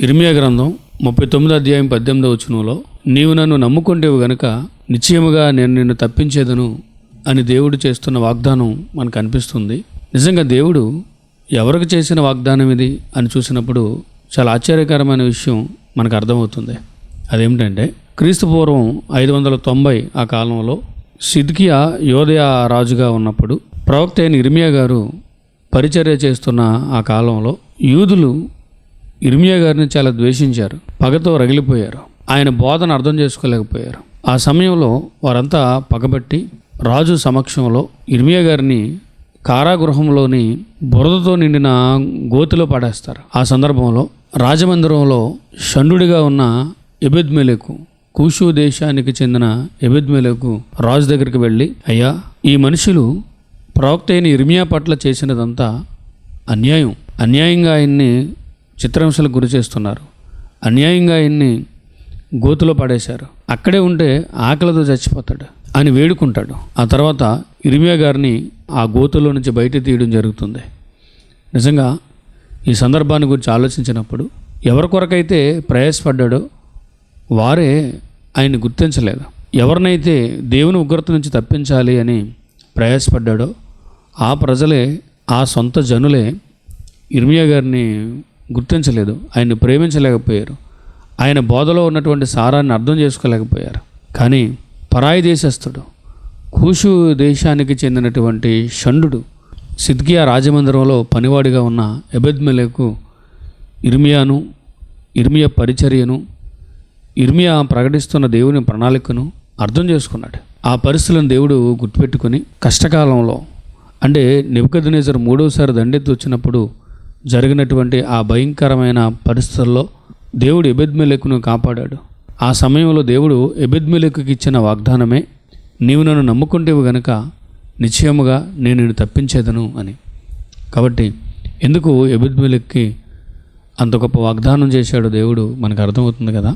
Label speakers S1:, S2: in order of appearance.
S1: ఇర్మియా గ్రంథం ముప్పై తొమ్మిది అధ్యాయం పద్దెనిమిదవ వచనంలో నీవు నన్ను నమ్ముకుంటేవు గనుక నిశ్చయముగా నేను నిన్ను తప్పించేదను అని దేవుడు చేస్తున్న వాగ్దానం మనకు అనిపిస్తుంది. నిజంగా దేవుడు ఎవరికి చేసిన వాగ్దానం ఇది అని చూసినప్పుడు చాలా ఆశ్చర్యకరమైన విషయం మనకు అర్థమవుతుంది. అదేమిటంటే క్రీస్తు పూర్వం ఐదు వందల తొంభై ఆ కాలంలో సిద్కియా యోధయ రాజుగా ఉన్నప్పుడు ప్రవక్త అయిన ఇర్మియా గారు పరిచర్య చేస్తున్న ఆ కాలంలో యూదులు ఇర్మియా గారిని చాలా ద్వేషించారు. పగతో రగిలిపోయారు. ఆయన బోధన అర్థం చేసుకోలేకపోయారు. ఆ సమయంలో వారంతా పగబట్టి రాజు సమక్షంలో ఇర్మియా గారిని కారాగృహంలోని బురదతో నిండిన గోతిలో పడేస్తారు. ఆ సందర్భంలో రాజమందిరంలో షండుడిగా ఉన్న ఎబెద్మెలకు కూషు దేశానికి చెందిన ఎబెద్మెలకు రాజు దగ్గరికి వెళ్ళి అయ్యా ఈ మనుషులు ప్రవక్త అయిన ఇర్మియా పట్ల చేసినదంతా అన్యాయం. అన్యాయంగా ఆయన్ని చిత్రహింసలకు గురి చేస్తున్నారు. అన్యాయంగా ఆయన్ని గోతులో పడేశారు. అక్కడే ఉంటే ఆకలితో చచ్చిపోతాడు అని వేడుకుంటాడు. ఆ తర్వాత ఇరిమియా గారిని ఆ గోతులో నుంచి బయట తీయడం జరుగుతుంది. నిజంగా ఈ సందర్భాన్ని గురించి ఆలోచించినప్పుడు ఎవరి కొరకైతే ప్రయాసపడ్డాడో వారే ఆయన్ని గుర్తించలేదు. ఎవరినైతే దేవుని ఉగ్రత నుంచి తప్పించాలి అని ప్రయాసపడ్డాడో ఆ ప్రజలే ఆ సొంత జనులే ఇర్మియా గారిని గుర్తించలేదు. ఆయన్ని ప్రేమించలేకపోయారు. ఆయన బోధలో ఉన్నటువంటి సారాన్ని అర్థం చేసుకోలేకపోయారు. కానీ పరాయి దేశస్థుడు కూషు దేశానికి చెందినటువంటి షండు సిద్కియా రాజమందిరంలో పనివాడిగా ఉన్న ఎబెద్మెలకు ఇర్మియాను ఇర్మియా పరిచర్యను ఇర్మియా ప్రకటిస్తున్న దేవుని ప్రణాళికను అర్థం చేసుకున్నాడు. ఆ పరిస్థితులను దేవుడు గుర్తుపెట్టుకొని కష్టకాలంలో అంటే నిబద్నేజర్ మూడోసారి దండెత్తి వచ్చినప్పుడు జరిగినటువంటి ఆ భయంకరమైన పరిస్థితుల్లో దేవుడు ఎబెద్మెలెకును కాపాడాడు. ఆ సమయంలో దేవుడు ఎబెద్మెలెకుకి ఇచ్చిన వాగ్దానమే నీవు నన్ను నమ్ముకుంటేవు గనుక నిశ్చయముగా నేను నిన్ను తప్పించేదను అని. కాబట్టి ఎందుకు ఎబెద్మెలెక్కి అంత గొప్ప వాగ్దానం చేశాడు దేవుడు మనకు అర్థమవుతుంది కదా.